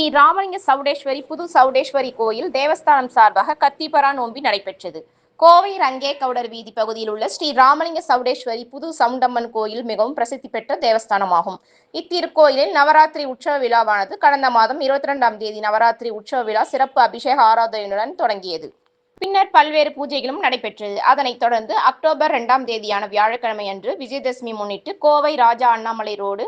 ஸ்ரீ ராமலிங்க சவுடேஸ்வரி புது சவுடேஸ்வரி கோயில் தேவஸ்தானம் சார்பாக கத்திபரா நோன்பி நடைபெற்றது. கோவை ரங்கே கவுடர் வீதி பகுதியில் உள்ள ஸ்ரீ ராமலிங்க சவுடேஸ்வரி புது சவுண்டம்மன் கோயில் மிகவும் பிரசித்தி பெற்ற தேவஸ்தானமாகும். இத்திருக்கோயிலில் நவராத்திரி உற்சவ விழாவானது கடந்த மாதம் இருபத்தி ரெண்டாம் தேதி நவராத்திரி உற்சவ விழா சிறப்பு அபிஷேக ஆராதனையுடன் தொடங்கியது. பின்னர் பல்வேறு பூஜைகளும் நடைபெற்றது. அதனைத் தொடர்ந்து அக்டோபர் இரண்டாம் தேதியான வியாழக்கிழமை அன்று விஜயதசமி முன்னிட்டு கோவை ராஜா அண்ணாமலை ரோடு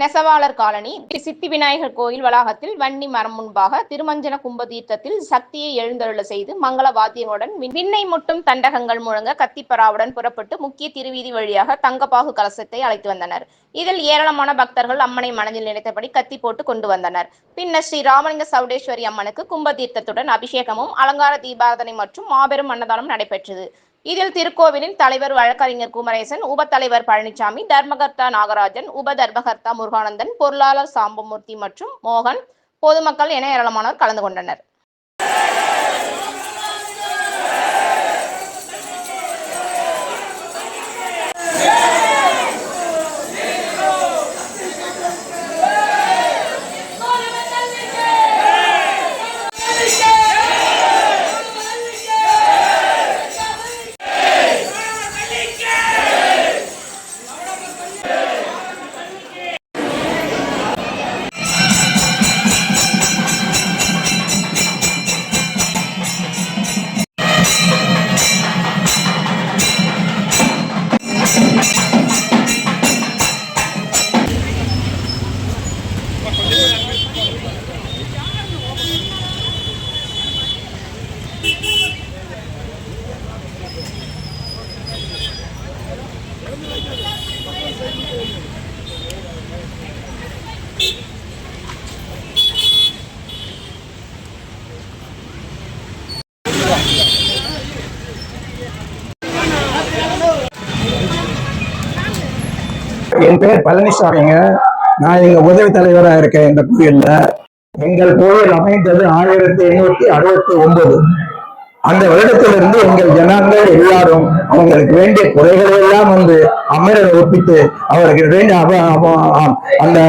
நெசவாளர் காலனி சித்தி விநாயகர் கோயில் வளாகத்தில் வன்னி மரம் முன்பாக திருமஞ்சன கும்ப தீர்த்தத்தில் சக்தியை எழுந்தருள செய்து மங்கள வாத்தியங்களுடன் விண்ணை முட்டும் தண்டகங்கள் முழங்க கத்திப்பராவுடன் புறப்பட்டு முக்கிய திருவீதி வழியாக தங்கப்பாகு கலசத்தை அழைத்து வந்தனர். இதில் ஏராளமான பக்தர்கள் அம்மனை மனதில் நினைத்தபடி கத்தி போட்டு கொண்டு வந்தனர். பின்னர் ஸ்ரீ ராமலிங்க சவுடேஸ்வரி அம்மனுக்கு கும்ப தீர்த்தத்துடன் அபிஷேகமும் அலங்கார தீபாரதனை மற்றும் மாபெரும் அன்னதானம் நடைபெற்றது. இதில் திருக்கோவிலின் தலைவர் வழக்கறிஞர் குமரேசன் உப தலைவர் பழனிசாமி தர்மகர்த்தா நாகராஜன் உப தர்மகர்த்தா முருகானந்தன் பொருளாளர் சாம்பமூர்த்தி மற்றும் மோகன் பொதுமக்கள் என ஏராளமானோர் கலந்து கொண்டனர். என் பேர் பழனிசாமிங்க. நான் இங்க உதவி தலைவராக இருக்கேன் இந்த கோயில்ல. எங்கள் கோயில் அமைந்தது ஆயிரத்தி எண்ணூத்தி அறுபத்தி ஒன்பது. அந்த வருடத்திலிருந்து எங்கள் ஜனங்கள் எல்லாரும் அவங்களுக்கு வேண்டிய குறைகளை எல்லாம் வந்து அமரர் ஒப்பித்து அவருக்கு வேண்டிய அந்த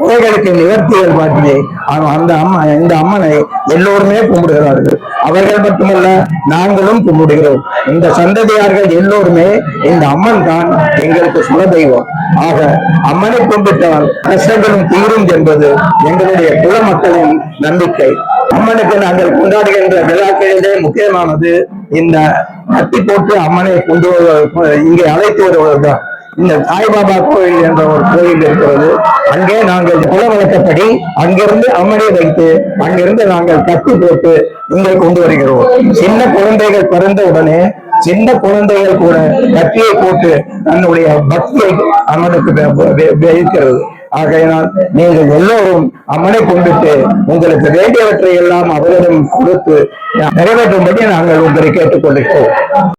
குறைகளுக்கு நிவர்த்திகள் பாட்டியை அந்த அம்மா இந்த அம்மனை எல்லோருமே கும்பிடுகிறார்கள். அவர்கள் மட்டுமல்ல நாங்களும் கும்பிடுகிறோம். இந்த சந்ததியார்கள் எல்லோருமே இந்த அம்மன் தான் எங்களுக்கு குலதெய்வம். ஆக அம்மனை கும்பிட்டால் கஷ்டங்களும் தீரும் என்பது எங்களுடைய குல மக்களின் நம்பிக்கை. அம்மனுக்கு நாங்கள் கொண்டாடுகின்ற விழாக்களிலே முக்கியமானது இந்த கத்தி போட்டு அம்மனை கொண்டு இங்கே அழைத்து வருவதுதான். இந்த சாய்பாபா கோயில் என்ற ஒரு கோயில் இருக்கிறது. அங்கே நாங்கள் குல வழக்கப்படி அங்கிருந்து அம்மனை வைத்து அங்கிருந்து நாங்கள் கத்தி போட்டு இங்கே கொண்டு வருகிறோம். சின்ன குழந்தைகள் பிறந்த உடனே சின்ன குழந்தைகள் கூட கத்தியை போட்டு தன்னுடைய பக்தியை அம்மனுக்கு வைக்கிறது ஆகையினால் நீங்கள் எல்லோரும் அம்மனை கொண்டுட்டு உங்களுக்கு வேண்டியவற்றை எல்லாம் அவரிடம் கொடுத்து நிறைவேற்றும்படி நாங்கள் உங்களை கேட்டுக்கொண்டிருக்கிறோம்